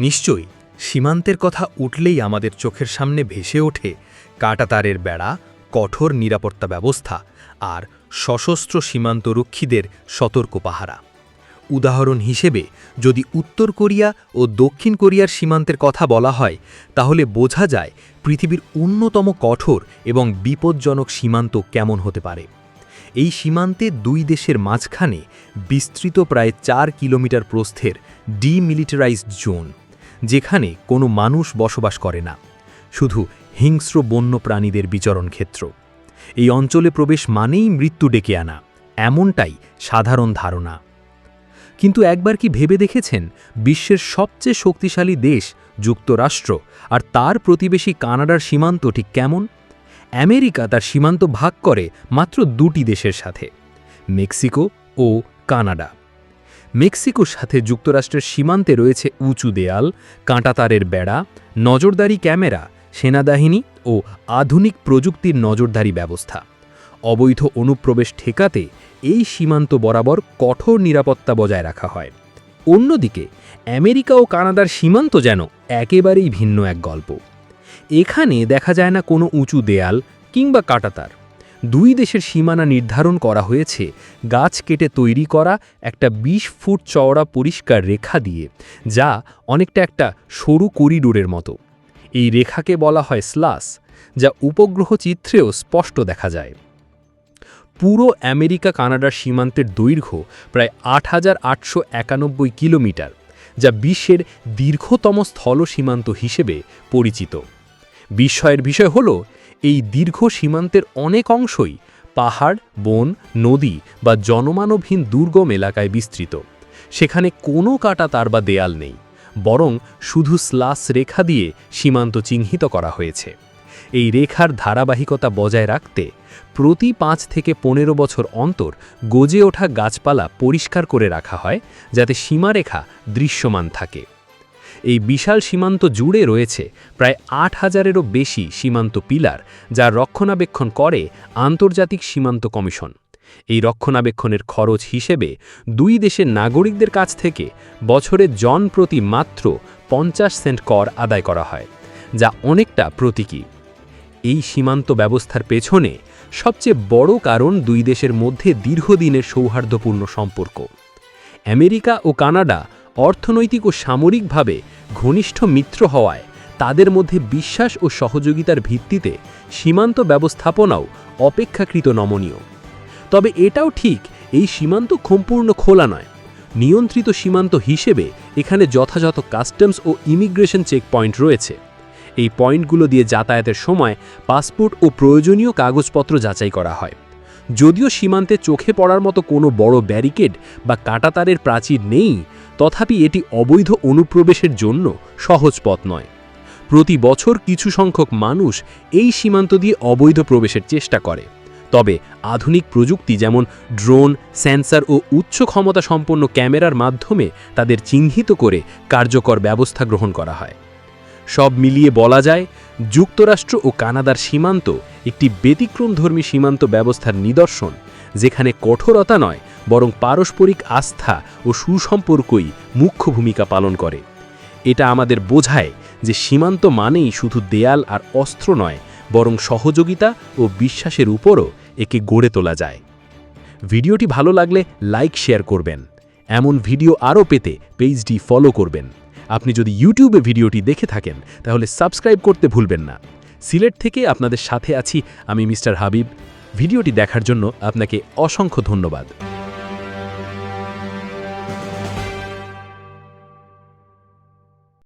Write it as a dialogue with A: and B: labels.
A: নিশ্চয়ই, সীমান্তের কথা উঠলেই আমাদের চোখের সামনে ভেসে ওঠে কাটাতারের বেড়া, কঠোর নিরাপত্তা ব্যবস্থা আর সশস্ত্র সীমান্তরক্ষীদের সতর্ক পাহারা। উদাহরণ হিসেবে, যদি উত্তর কোরিয়া ও দক্ষিণ কোরিয়ার সীমান্তের কথা বলা হয়, তাহলে বোঝা যায় পৃথিবীর অন্যতম কঠোর এবং বিপজ্জনক সীমান্ত কেমন হতে পারে। এই সীমান্তে দুই দেশের মাঝখানে বিস্তৃত প্রায় চার কিলোমিটার প্রস্থের ডিমিলিটারাইজড জোন। যেখানে কোনো মানুষ বসবাস করে না, শুধু হিংস্র বন্য প্রাণীদের বিচরণ ক্ষেত্র। এই অঞ্চলে প্রবেশ মানেই মৃত্যু ডেকে আনা, এমনটাই সাধারণ ধারণা। কিন্তু একবার কি ভেবে দেখেছেন, বিশ্বের সবচেয়ে শক্তিশালী দেশ যুক্তরাষ্ট্র আর তার প্রতিবেশী কানাডার সীমান্ত ঠিক কেমন? আমেরিকা তার সীমান্ত ভাগ করে মাত্র দুটি দেশের সাথে, মেক্সিকো ও কানাডা। মেক্সিকোর সাথে যুক্তরাষ্ট্রের সীমান্তে রয়েছে উঁচু দেয়াল কাঁটাতারের বেড়া, নজরদারি ক্যামেরা, সেনাবাহিনী ও আধুনিক প্রযুক্তির নজরদারি ব্যবস্থা। অবৈধ অনুপ্রবেশ ঠেকাতে এই সীমান্ত বরাবর কঠোর নিরাপত্তা বজায় রাখা হয়। অন্যদিকে, আমেরিকা ও কানাডার সীমান্ত যেন একেবারেই ভিন্ন এক গল্প। এখানে দেখা যায় না কোনো উঁচু দেয়াল কিংবা কাটাতার দুই দেশের সীমানা নির্ধারণ করা হয়েছে, গাছ কেটে তৈরি করা একটা ২০ ফুট চওড়া পরিষ্কার রেখা দিয়ে, যা অনেকটা একটা সরু করিডোরের মতো। এই রেখাকে বলা হয় স্লাস, যা উপগ্রহ চিত্রেও স্পষ্ট দেখা যায়। পুরো আমেরিকা কানাডার সীমান্তের দৈর্ঘ্য প্রায় আট হাজার আটশো একানব্বই কিলোমিটার, যা বিশ্বের দীর্ঘতম স্থল সীমান্ত হিসেবে পরিচিত। বিস্ময়ের বিষয় হল এই দীর্ঘ সীমান্তের অনেক অংশই পাহাড়, বন, নদী বা জনমানবহীন দুর্গম এলাকায় বিস্তৃত। সেখানে কোনো কাটা তার বা দেয়াল নেই, বরং শুধু স্লাস রেখা দিয়ে সীমান্ত চিহ্নিত করা হয়েছে। এই রেখার ধারাবাহিকতা বজায় রাখতে প্রতি পাঁচ থেকে পনেরো বছর অন্তর গজে ওঠা গাছপালা পরিষ্কার করে রাখা হয়, যাতে সীমারেখা দৃশ্যমান থাকে। এই বিশাল সীমান্ত জুড়ে রয়েছে প্রায় আট হাজারেরও বেশি সীমান্ত পিলার, যা রক্ষণাবেক্ষণ করে আন্তর্জাতিক সীমান্ত কমিশন। এই রক্ষণাবেক্ষণের খরচ হিসেবে দুই দেশের নাগরিকদের কাছ থেকে বছরে জন প্রতি মাত্র পঞ্চাশ সেন্ট কর আদায় করা হয়, যা অনেকটা প্রতীকী। এই সীমান্ত ব্যবস্থার পেছনে সবচেয়ে বড় কারণ দুই দেশের মধ্যে দীর্ঘদিনের সৌহার্দ্যপূর্ণ সম্পর্ক। আমেরিকা ও কানাডা অর্থনৈতিক ও সামরিকভাবে ঘনিষ্ঠ মিত্র হওয়ায় তাদের মধ্যে বিশ্বাস ও সহযোগিতার ভিত্তিতে সীমান্ত ব্যবস্থাপনাও অপেক্ষাকৃত নমনীয়। তবে এটাও ঠিক এই সীমান্ত সম্পূর্ণ খোলা নয়। নিয়ন্ত্রিত সীমান্ত হিসেবে এখানে যথাযথ কাস্টমস ও ইমিগ্রেশন চেকপয়েন্ট রয়েছে। এই পয়েন্টগুলো দিয়ে যাতায়াতের সময় পাসপোর্ট ও প্রয়োজনীয় কাগজপত্র যাচাই করা হয়। যদিও সীমান্তে চোখে পড়ার মতো কোনো বড় ব্যারিকেড বা কাটাতারের প্রাচীর নেই তথাপি এটি অবৈধ অনুপ্রবেশের জন্য সহজ পথ নয়। প্রতি বছর কিছু সংখ্যক মানুষ এই সীমান্ত দিয়ে অবৈধ প্রবেশের চেষ্টা করে। তবে আধুনিক প্রযুক্তি যেমন ড্রোন, সেন্সার ও উচ্চ ক্ষমতা সম্পন্ন ক্যামেরার মাধ্যমে তাদের চিহ্নিত করে কার্যকর ব্যবস্থা গ্রহণ করা হয়। সব মিলিয়ে বলা যায়, যুক্তরাষ্ট্র ও কানাডার সীমান্ত একটি ব্যতিক্রমধর্মী সীমান্ত ব্যবস্থার নিদর্শন, যেখানে কঠোরতা নয় বরং পারস্পরিক আস্থা ও সুসম্পর্কই মুখ্য ভূমিকা পালন করে। এটা আমাদের বোঝায় যে সীমান্ত মানেই শুধু দেয়াল আর অস্ত্র নয়, বরং সহযোগিতা ও বিশ্বাসের উপরও একে গড়ে তোলা যায়। ভিডিওটি ভালো লাগলে লাইক, শেয়ার করবেন। এমন ভিডিও আরও পেতে পেজটি ফলো করবেন। আপনি যদি ইউটিউবে ভিডিওটি দেখে থাকেন, তাহলে সাবস্ক্রাইব করতে ভুলবেন না। সিলেট থেকে আপনাদের সাথে আছি আমি মিস্টার হাবিব। ভিডিওটি দেখার জন্য আপনাকে অসংখ্য ধন্যবাদ।